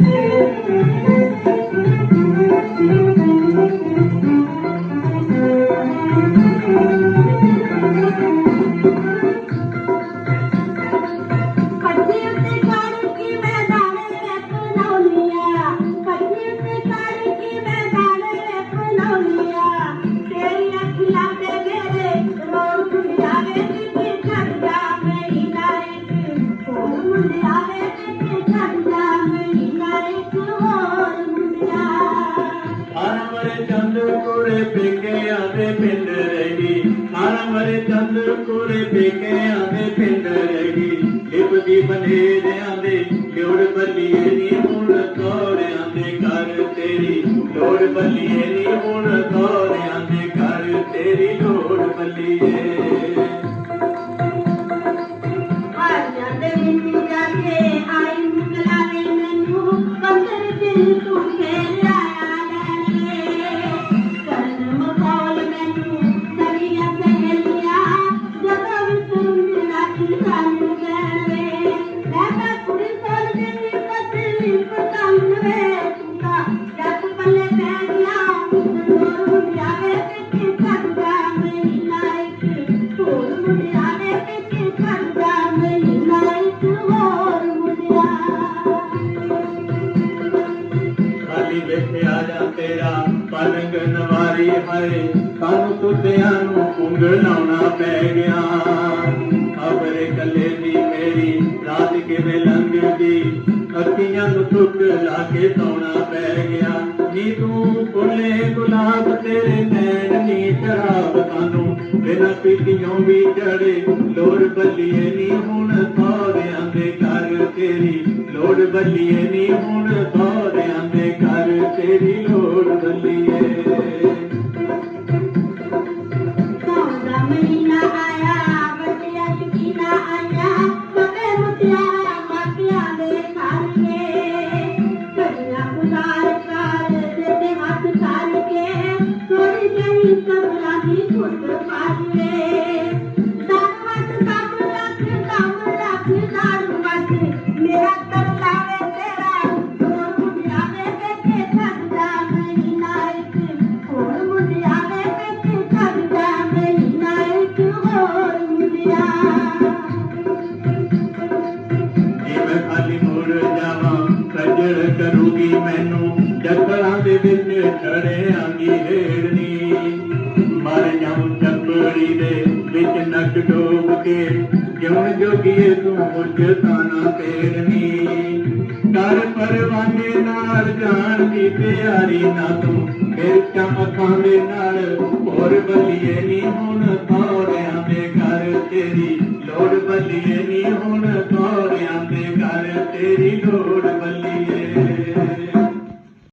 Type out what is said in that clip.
Música ਕੋਰੇ ਪੇਕੇ ਆਦੇ ਪਿੰਡ ਰਹੀ ਹਰ ਮਰੇ ਚੰਦ ਕੋਰੇ ਪੇਕੇ ਆਦੇ ਪਿੰਡ ਰਹੀ ਲਿਪਦੀ ਬਨੇਰਿਆਂ ਦੇ ਲੋੜ ਬੱਲੀਏ ਨੀ ਹੁਣ ਤੋਰਿਆਂ ਦੇ ਘਰ ਤੇਰੀ। ਲੋੜ ਬੱਲੀਏ ਨੀ ਹੁਣ ਤੋਰਿਆਂ ਦੇ ਘਰ ਤੇਰੀ। ਲੋੜ ਬੱਲੀਏ ਵੇਖਿਆ ਜਾ ਤੇਰਾ, ਪਲੰਗ ਨਵਾਰੀ ਹਾਏ ਸਾਨੂੰ ਤੁੱਤਿਆਂ ਨੂੰ ਉਂਗ ਲਾਉਣਾ ਪੈ ਗਿਆ। ਖਬਰੇ ਕੱਲੇ ਦੀ ਮੇਰੀ, ਰਾਤ ਕਿਵੇਂ ਲੰਘਦੀ? ਅੱਖੀਆਂ ਨੂੰ ਤੁੱਕ ਲਾ ਕੇ ਸੌਣਾ ਪੈ ਗਿਆ। ਨੀ ਤੂੰ ਫੁੱਲੇ ਗੁਲਾਬ ਤੇਰੇ ਨੈਣ, ਨੀ ਸ਼ਰਾਬ ਸਾਨੂੰ ਬਿਨਾਂ ਪੀਤੀਆਂ ਵੀ ਚੜੇ ਲੋੜ ਬੱਲੀਏ ਨੀ ਹੁਣ ਸੌਰਿਆਂ ਦੇ ਘਰ ਤੇਰੀ, ਲੋੜ ਬੱਲੀਏ ਨੀ ਹੁਣ ਸੌਰਿਆਂ ਸੱਜਣ ਕਰੂਗੀ ਮੈਨੂੰ ਜੱਕਲਾਂ ਦੇ ਵਿੱਚ ਛੜਿਆਂਗੀ ਹੇੜਨੀ ਮਰ ਜਾਉਂ ਚੱਪੜੀ ਦੇ ਵਿੱਚ ਨੱਕ ਡੋਬ ਕੇ, ਜਿਉਣ ਜੋਗੀਏ ਤੂੰ ਮੁਝ ਤਾਨਾ ਤੇੜਨੀ ਕਰ ਪਰਵਾਨੇ ਨਾਲ ਜਾਣ ਦੀ ਤਿਆਰੀ ਨਾ ਤੂੰ, ਫਿਰ ਚਮਕਾਂ ਦੇ ਨਾਲ ਹੋਰ ਬੱਲੀਏ ਨੀ ਹੁਣ ਤੋਰਿਆਂ ਦੇ ਘਰ ਤੇਰੀ। ਲੋੜ ਬੱਲੀਏ ਨੀ ਹੁਣ ਤੋਰਿਆਂ ਦੇ ਘਰ ਤੇਰੀ ਲੋੜ